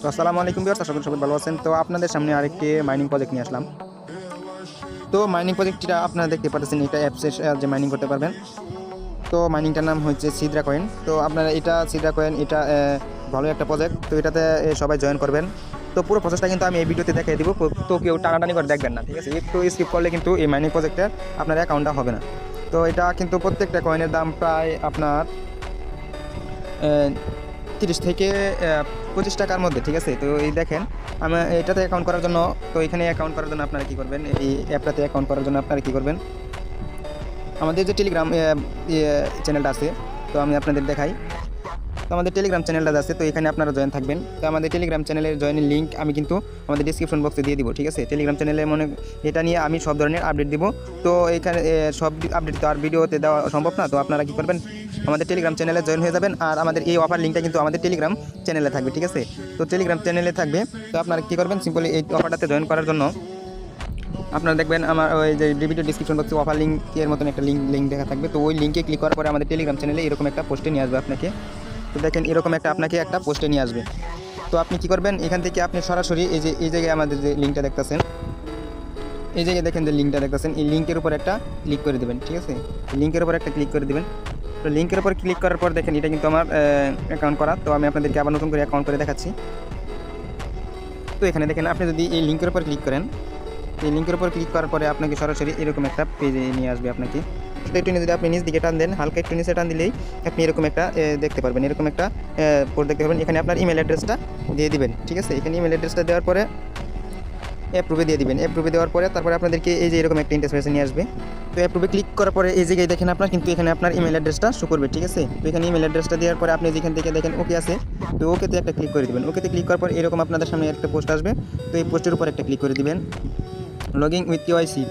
তো আসসালামু আলাইকুম বিয়ার্স আশা করি সবাই ভালো আছেন। তো আপনাদের সামনে আরেকটি মাইনিং প্রজেক্ট নিয়ে আসলাম। তো মাইনিং প্রজেক্টটা আপনারা দেখতে পাচ্ছেন এটা অ্যাপসের যে মাইনিং করতে পারবেন। তো মাইনিংটার নাম হচ্ছে সিদ্রা কয়েন তো আপনারা এটা সিদ্রা কয়েন এটা ভালো একটা প্রজেক্ট তো এটাতে সবাই জয়েন করবেন। তো পুরো প্রসেসটা কিন্তু আমি এই ভিডিওতে দেখিয়ে দিব। তো কেউ টানাটানি করে দেখবেন না, ঠিক আছে? একটু স্কিপ করলে কিন্তু এই মাইনিং প্রজেক্টের আপনার অ্যাকাউন্টটা হবে না। তো এটা কিন্তু প্রত্যেকটা কয়েনের দাম প্রায় আপনার তিরিশ থেকে পঁচিশ টাকার মধ্যে, ঠিক আছে? তো এই দেখেন, আমি এটাতে অ্যাকাউন্ট করার জন্য, তো এখানে অ্যাকাউন্ট করার জন্য আপনারা কী করবেন? এই অ্যাপটাতে অ্যাকাউন্ট করার জন্য আপনারা কী করবেন? আমাদের যে টেলিগ্রাম চ্যানেলটা আছে, তো আমি আপনাদের দেখাই। তো আমাদের টেলিগ্রাম চ্যানেলটা আছে, তো এখানে আপনারা জয়েন থাকবেন। তো আমাদের টেলিগ্রাম চ্যানেলের জয়েনের লিঙ্ক আমি কিন্তু আমাদের ডিসক্রিপশন বক্সে দিয়ে দিব, ঠিক আছে? টেলিগ্রাম চ্যানেলে মনে, এটা নিয়ে আমি সব ধরনের আপডেট দিব। তো এখানে সব আপডেট তো আর ভিডিওতে দেওয়া সম্ভব না, তো আপনারা কী করবেন? আমাদের টেলিগ্রাম চ্যানেলে জয়েন হয়ে যাবেন আর আমাদের এই অফার লিঙ্কটা কিন্তু আমাদের টেলিগ্রাম চ্যানেলে থাকবে, ঠিক আছে? তো টেলিগ্রাম চ্যানেলে থাকবে। তো আপনারা কী করবেন? সিম্পলি এই অফারটাতে জয়েন করার জন্য আপনারা দেখবেন আমার ওই যে ভিডিও ডিসক্রিপশন বক্সে অফার লিঙ্কের মতন একটা লিঙ্ক লিঙ্ক দেখা থাকবে। তো ওই লিঙ্কে ক্লিক করার পরে আমাদের টেলিগ্রাম চ্যানেলে এরকম একটা পোস্টে নিয়ে আসবে আপনাকে। তো দেখেন এরকম একটা আপনাকে একটা পোস্টে নিয়ে আসবে। তো আপনি কি করবেন? এখান থেকে আপনি সরাসরি এই যে, এই জায়গায় আমাদের যে লিঙ্কটা দেখতেছেন, এই জায়গায় দেখেন যে লিঙ্কটা দেখতেছেন, এই লিঙ্কের উপর একটা ক্লিক করে দেবেন, ঠিক আছে? লিঙ্কের উপর একটা ক্লিক করে দেবেন। তো লিঙ্কের উপর ক্লিক করার পর দেখেন, এটা কিন্তু আমার অ্যাকাউন্ট করা। তো আমি আপনাদেরকে আবার নতুন করে অ্যাকাউন্ট করে দেখাচ্ছি। তো এখানে দেখেন, আপনি যদি এই লিঙ্কের উপর ক্লিক করেন, এই লিঙ্কের উপর ক্লিক করার পরে আপনাকে সরাসরি এরকম একটা পেজে নিয়ে আসবে আপনাকে। তো একটু যদি আপনি নিচ দিকে টান দেন, হালকা একটু নিচে টান দিলেই আপনি এরকম একটা দেখতে পারবেন। এরকম একটা পোর্ট দেখতে পারবেন। এখানে আপনার ইমেল অ্যাড্রেসটা দিয়ে দিবেন, ঠিক আছে? এখানে ইমেল অ্যাড্রেসটা দেওয়ার পরে অ্যাপ্রুভে দিয়ে দিবেন। অ্যাপ্রুভে দেওয়ার পরে তারপরে আপনাদেরকে এই যে এরকম একটা ইন্টারফেসে নিয়ে আসবে। তো অ্যাপ্রুভে ক্লিক করার পরে এই জায়গায় দেখেন আপনার, কিন্তু এখানে আপনার ইমেল অ্যাড্রেসটা শো করবে, ঠিক আছে? তো এখানে ইমেল অ্যাড্রেসটা দেওয়ার পরে আপনি যেখান থেকে দেখেন ওকে আছে, তো ওকেতে একটা ক্লিক করে দেবেন। ওকেতে ক্লিক করার পর এরকম আপনাদের সামনে একটা পোস্ট আসবে, তো এই পোস্টের উপর একটা ক্লিক করে দিবেন। লগিং উইথ কেওয়াইসি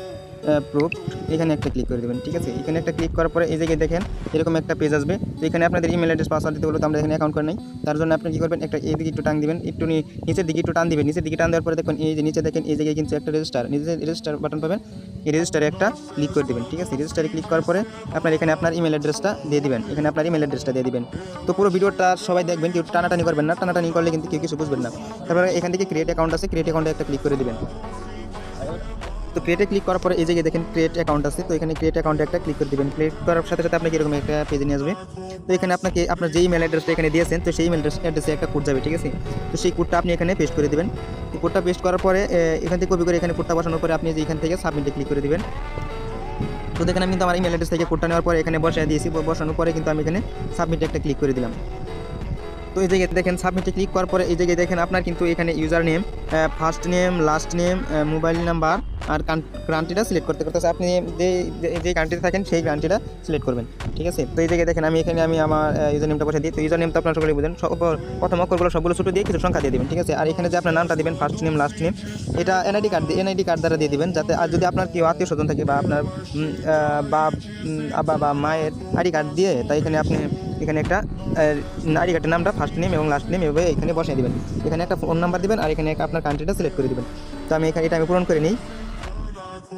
প্রুফ এখানে একটা ক্লিক করে দেবেন, ঠিক আছে? এখানে একটা ক্লিক করার পরে এই জায়গায় দেখেন, এরকম একটা পেজ আসবে। তো এখানে আপনাদের ইমেল অ্যাড্রেস পাসওয়ার্ড দিতে বলতে তো আমরা এখানে অ্যাকাউন্ট করে নাই। তার জন্য আপনি কী করবেন, একটা এই দিকে একটু টান দিবেন, একটু নিচের দিকে একটু টান দিবেন। নিচের দিকে টান দেওয়ার পরে দেখবেন, এই যে নিচে দেখেন, এই জায়গায় কিন্তু একটা রেজিস্টার নিচে রেজিস্টার বাটন পাবেন। এই রেজিস্টারে একটা ক্লিক করে দেবেন, ঠিক আছে? রেজিস্টারে ক্লিক করার পরে আপনার এখানে আপনার ইমেল অ্যাড্রেসটা দিয়ে দিবেন। এখানে আপনার ইমেল অ্যাড্রেসটা দিয়ে দিবেন। তো পুরো ভিডিওটা সবাই দেখবেন, কেউ টানাটানি করবেন না। টানাটানি করলে কিন্তু কেউ কিছু বুঝবেন না। তারপরে এখান থেকে ক্রিয়েট অ্যাকাউন্ট আছে ক্রিয়েট অ্যাকাউন্টে একটা ক্লিক করে দিবেন। তো ক্রিয়েটে ক্লিক করার পরে এই জায়গায় দেখেন ক্রিয়েট অ্যাকাউন্ট আছে, তো এখানে ক্রিয়েট অ্যাকাউন্টে একটা ক্লিক করে দিবেন। ক্লিক করার সাথে সাথে আপনাকে এরকম একটা পেজে নিয়ে আসবে। তো এখানে আপনাকে আপনার যে ইমেল অ্যাড্রেসটা এখানে দিয়েছেন, তো সেই ইমেল অ্যাড্রেসে একটা কোড যাবে, ঠিক আছে? তো সেই কোডটা আপনি এখানে পেস্ট করে দেবেন। তো কোডটা পেস্ট করার পরে এখান থেকে কপি করে এখানে কোডটা বসানোর পরে আপনি যে এখান থেকে সাবমিটে ক্লিক করে দেবেন। তো দেখেন আমি কিন্তু আমার ইমেল অ্যাড্রেস থেকে কোডটা নেওয়ার পরে এখানে বসায় দিয়েছি বসানোর পরে কিন্তু আমি এখানে সাবমিটে একটা ক্লিক করে দিলাম। তো এই জায়গায় দেখেন সাবমিটে ক্লিক করার পরে এই জায়গায় দেখেন আপনার কিন্তু এখানে user name first name last name mobile number আর কান্ট্রিটা সিলেক্ট করতে করতে আপনি যে কান্ট্রিতে থাকেন সেই কান্ট্রিটা সিলেক্ট করবেন ঠিক আছে? তো এই জায়গায় দেখেন আমি এখানে আমি আমার ইউজার নেমটা বসে দিই। তো ইউজার নেম তো আপনার সকলে বুঝেন। প্রথম অক্ষরগুলো সবগুলো ছোটো দিয়ে কিছু সংখ্যা দিয়ে দিবেন ঠিক আছে? আর এখানে যে আপনার নামটা দিবেন ফার্স্ট নেম লাস্ট নেম এটা এনআইডি কার্ড দিয়ে এনআইডি কার্ড দ্বারা দিয়ে দিবেন যাতে আর যদি আপনার কেউ আত্মীয় স্বজন থাকে বা আপনার উম, আহ, বা আব্বা বা মায়ের আইডি কার্ড দিয়ে তাই এখানে আপনি এখানে একটা আইডি কার্ডের নামটা ফার্স্ট নেম এবং লাস্ট নেম এভাবে এখানে বসিয়ে দিবেন। এখানে একটা ফোন নাম্বার দিবেন আর এখানে আপনার কান্ট্রিটা সিলেক্ট করে দেবেন। তো আমি এখানে এটা আমি পূরণ করে নিই।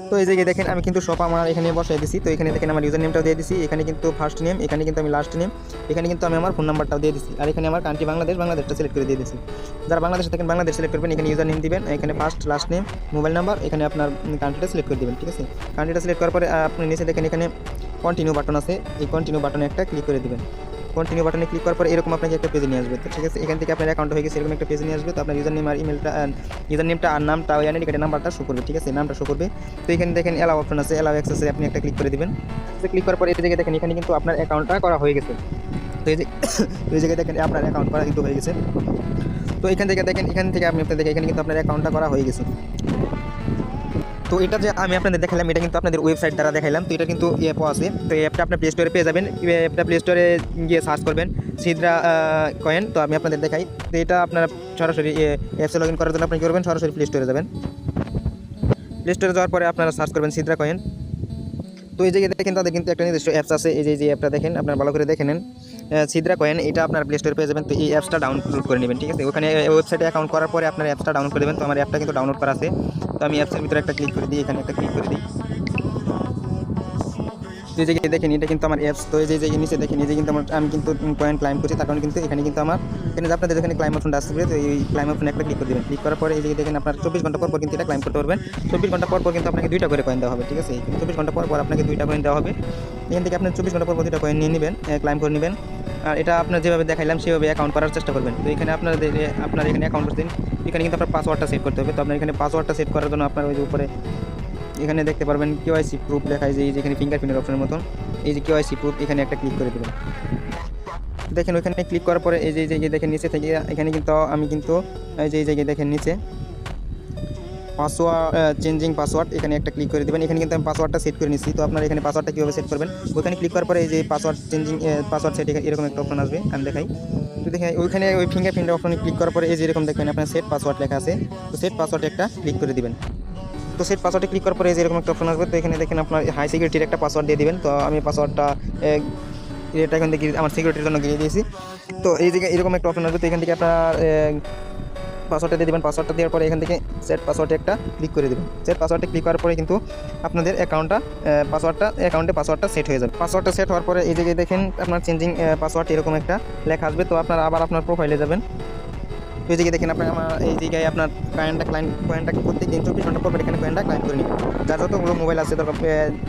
তো এই জায়গায় দেখেন, আমি কিন্তু সব আমার এখানে বসাই দিছি। তো এখানে দেখেন আমার ইউজার নেমটাও দিয়ে দিছি। এখানে কিন্তু ফার্স্ট নেম এখানে কিন্তু আমি লাস্ট নেম এখানে কিন্তু আমি আমার ফোন নাম্বারটাও দিয়ে দিছি। আর এখানে আমার কান্ট্রি বাংলাদেশ, বাংলাদেশটা সিলেক্ট করে দিয়ে দিছি। যারা বাংলাদেশে থাকেন, বাংলাদেশ সিলেক্ট করবেন, এখানে ইউজার নেম দিবেন। এখানে first last name mobile number এখানে আপনার কান্ট্রিটা সিলেক্ট করে দিবেন, ঠিক আছে? কান্ট্রিটা সিলেক্ট করার পরে আপনি নিচে দেখেন এখানে কন্টিনিউ বাটন আছে। এই কন্টিনিউ বাটনে একটা ক্লিক করে দিবেন। কন্টিনিউ বাটনে ক্লিক করার পর এরকম আপনাকে একটা পেজে নিয়ে আসবে। তো ঠিক আছে, এখান থেকে আপনার অ্যাকাউন্ট হয়ে গেছে, এরকম একটা পেজে নিয়ে আসবে। তো আপনার ইউজার নেম আর ইমেলটা ইউজার নেমটা আর নামটা, ওই আইডি কার্ডের নাম্বারটা শো করবে, ঠিক আছে? নামটা শো করবে। তো এখানে দেখেন এলাও অপশন আছে এলাও অ্যাক্সেসে আপনি একটা ক্লিক করে দিবেন। ক্লিক করার পর এই জায়গায় দেখেন, এখানে কিন্তু আপনার অ্যাকাউন্টটা করা হয়ে গেছে। তো এই জায়গায় দেখেন আপনার অ্যাকাউন্ট করা কিন্তু হয়ে গেছে। তো এখান থেকে দেখেন, এখান থেকে আপনি আপনাদের এখানে কিন্তু আপনার অ্যাকাউন্টটা করা হয়ে গেছে। তো এটা যে আমি আপনাদের দেখালাম, এটা কিন্তু আপনাদের ওয়েবসাইট দ্বারা দেখালাম তো এটা কিন্তু অ্যাপও আছে। তো এই অ্যাপটা আপনি প্লে স্টোরে পেয়ে যাবেন। অ্যাপটা প্লে স্টোরে গিয়ে সার্চ করবেন সিদ্রা কয়েন তো আমি আপনাদের দেখাই। তো এটা আপনারা সরাসরি অ্যাপসে লগ ইন করার জন্য আপনি করবেন? সরাসরি প্লে স্টোরে যাবেন। প্লে স্টোরে যাওয়ার পরে আপনারা সার্চ করবেন সিদ্রা কয়েন তো এই জায়গায় দেখেন তাদের কিন্তু একটা নির্দিষ্ট অ্যাপস আছে। এই যে অ্যাপটা দেখেন, আপনারা ভালো করে দেখে নেন। সিদ্রা কয়েন, এটা আপনার প্লে স্টোরে পেয়ে যাবেন। তো এই অ্যাপসটা ডাউনলোড করে নেবেন, ঠিক আছে? ওখানে ওয়েবসাইটে অ্যাকাউন্ট করার পরে আপনার অ্যাপসটা ডাউনলোড করে দেবেন। তো আমার অ্যাপটা কিন্তু ডাউনলোড করা আছে। তো আমি অ্যাপসের ভিতরে একটা ক্লিক করে দিই, এখানে একটা ক্লিক করে দিই। এই জায়গায় দেখেন, এটা কিন্তু আমার অ্যাপস তো যে জায়গায় নিচে দেখেন, এই যে কিন্তু আমার আমি কিন্তু পয়েন্ট ক্লাইম করছি, তার কারণে কিন্তু এখানে কিন্তু আমার এখানে যে আপনাদের যেখানে ক্লাইম অপশনটা আসবে তো এই ক্লাইম অপশনে একটা ক্লিক করে দেবেন। ক্লিক করার পরে এই যে দেখেন, আপনার চব্বিশ ঘণ্টা পর পর কিন্তু এটা ক্লাইম করতে পারবেন। চব্বিশ ঘণ্টা পর পর কিন্তু আপনাকে দুইটা করে কয়েন দেওয়া হবে, ঠিক আছে? চব্বিশ ঘণ্টা পর পর আপনাকে দুইটা কয়েন দেওয়া হবে। এখান থেকে আপনি চব্বিশ ঘণ্টা পর পর দুইটা কয়েন নিয়ে নেবেন ক্লাইম করে নেবেন। আর এটা আপনার যেভাবে দেখাইলাম, সেভাবে অ্যাকাউন্ট করার চেষ্টা করবেন। তো এখানে আপনাদের আপনার এখানে অ্যাকাউন্ট করতেন এখানে কিন্তু আপনার পাসওয়ার্ডটা সেট করতে হবে। তো আপনার এখানে পাসওয়ার্ডটা সেট করার জন্য আপনার ওই যে উপরে এখানে দেখতে পারবেন কেওয়াইসি প্রুফ দেখায় যে এই যে এখানে ফিঙ্গারপ্রিন্টের অপশনের মতন। এই যে কেওয়াইসি প্রুফ এখানে একটা ক্লিক করে দেবেন। দেখেন ওইখানে ক্লিক করার পরে এই যে এই জায়গায় দেখেন নিচে থেকে, এখানে কিন্তু আমি কিন্তু এই যে এই জায়গায় দেখেন নিচে পাসওয়ার্ড চেঞ্জিং পাসওয়ার্ড এখানে একটা ক্লিক করে দেবেন। এখানে কিন্তু আমি পাসওয়ার্ডটা সেট করে নিচ্ছি। তো আপনারা এখানে পাসওয়ার্ডটা কীভাবে সেট করবেন? ওখানে ক্লিক করার পরে এই যে পাসওয়ার্ড চেঞ্জিং পাসওয়ার্ড সেট এরকম একটা অপশন আসবে। আমি দেখাই। তো দেখেন ওইখানে ওই ফিঙ্গারপ্রিন্ট অপশনে ক্লিক করার পরে এই যে এরকম দেখবেন আপনার সেট পাসওয়ার্ড লেখা আছে। তো সেট পাসওয়ার্ডে একটা ক্লিক করে দেবেন। তো সেট পাসওয়ার্ডে ক্লিক করার পরে এই যে এরকম একটা অপশন আসবে। তো এখানে দেখেন আপনার হাই সিকিউরিটির একটা পাসওয়ার্ড দিয়ে দিবেন। তো আমি পাসওয়ার্ডটা এটা এখান থেকে আমার সিকিউরিটির জন্য গিয়ে দিয়েছি। তো এই জায়গায় এরকম একটা অপশন আসবে। তো এখান থেকে আপনার পাসওয়ার্ডটা দিয়ে দেবেন। পাসওয়ার্ডটা দেওয়ার পরে এখান থেকে সেট পাসওয়ার্ডে একটা ক্লিক করে দেবেন। সেট পাসওয়ার্ডে ক্লিক করার পরে কিন্তু আপনাদের অ্যাকাউন্টটা পাসওয়ার্ডটা অ্যাকাউন্টে পাসওয়ার্ডটা সেট হয়ে যাবে। পাসওয়ার্ডটা সেট হওয়ার পরে এই জায়গায় দেখেন আপনার চেঞ্জিং পাসওয়ার্ড এরকম একটা লেখা আসবে। তো আপনারা আবার আপনার প্রোফাইলে যাবেন। তো এই জায়গায় দেখেন আপনার, আমার এই জায়গায় আপনার কয়েনটা ক্লাইন্ট কয়েনটা প্রত্যেক দিন চব্বিশ ঘণ্টা পর এখানে কয়েনটা ক্লাইন্ট করে নেবেন যার যতগুলো মোবাইল আছে দরকার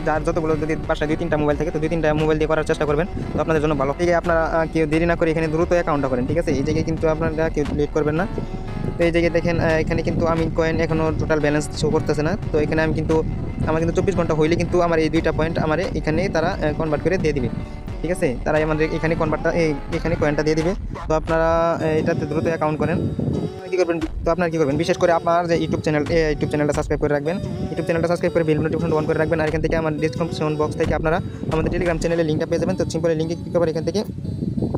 যার যতগুলো যদি বাসায় দুই তিনটা মোবাইল থাকে, তো দুই তিনটা মোবাইল দিয়ে করার চেষ্টা করবেন। তো আপনাদের জন্য ভালো। এই আপনারা কেউ দেরি না করে এখানে দ্রুত অ্যাকাউন্টটা করেন, ঠিক আছে? এই জায়গায় কিন্তু আপনারা কেউ লেট করবেন না। তো এই জায়গায় দেখেন এখানে কিন্তু আমি কয়েন এখনও টোটাল ব্যালেন্স শো করতেছে না। তো এখানে আমি কিন্তু, আমার কিন্তু চব্বিশ ঘণ্টা হইলে কিন্তু আমার এই দুইটা পয়েন্ট আমার এখানে তারা কনভার্ট করে দিয়ে দিবে। ঠিক আছে? তারা আমাদের এখানে কনভার্টটা এখানে কয়েনটা দিয়ে দিবে। তো আপনারা এটাতে দ্রুত অ্যাকাউন্ট করেন। কী করবেন? তো আপনারা কী করবেন? বিশেষ করে আপনার যে ইউটিউব চ্যানেল ইউটিউব চ্যানেলটা সাবস্ক্রাইব করে রাখবেন। ইউটিউব চ্যানেলটা সাবস্ক্রাইব করে বেল নোটিফিকেশন অন করে রাখবেন। আর এখান থেকে আমার ডিসক্রিপশন বক্স থেকে আপনারা আমাদের টেলিগ্রাম চ্যানেলে লিঙ্কটা পেয়ে যাবেন। তো সিম্পলি লিঙ্কে ক্লিক করে এখান থেকে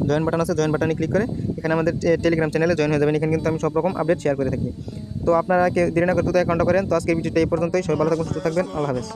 জয়েন বাটন আছে জয়েন বাটনে ক্লিক করে এখানে আমাদের টেলিগ্রাম চ্যানেলে জয়েন হয়ে যাবেন। এখানে কিন্তু আমি সব রকম আপডেট শেয়ার করে থাকি। তো আপনারা কেউ দেরি না করে দ্রুত অ্যাকাউন্ট করেন। তো আজকের ভিডিওটা এই পর্যন্তই। সবাই ভালো থাকবেন সুস্থ থাকবেন। আল্লাহ হাফেজ।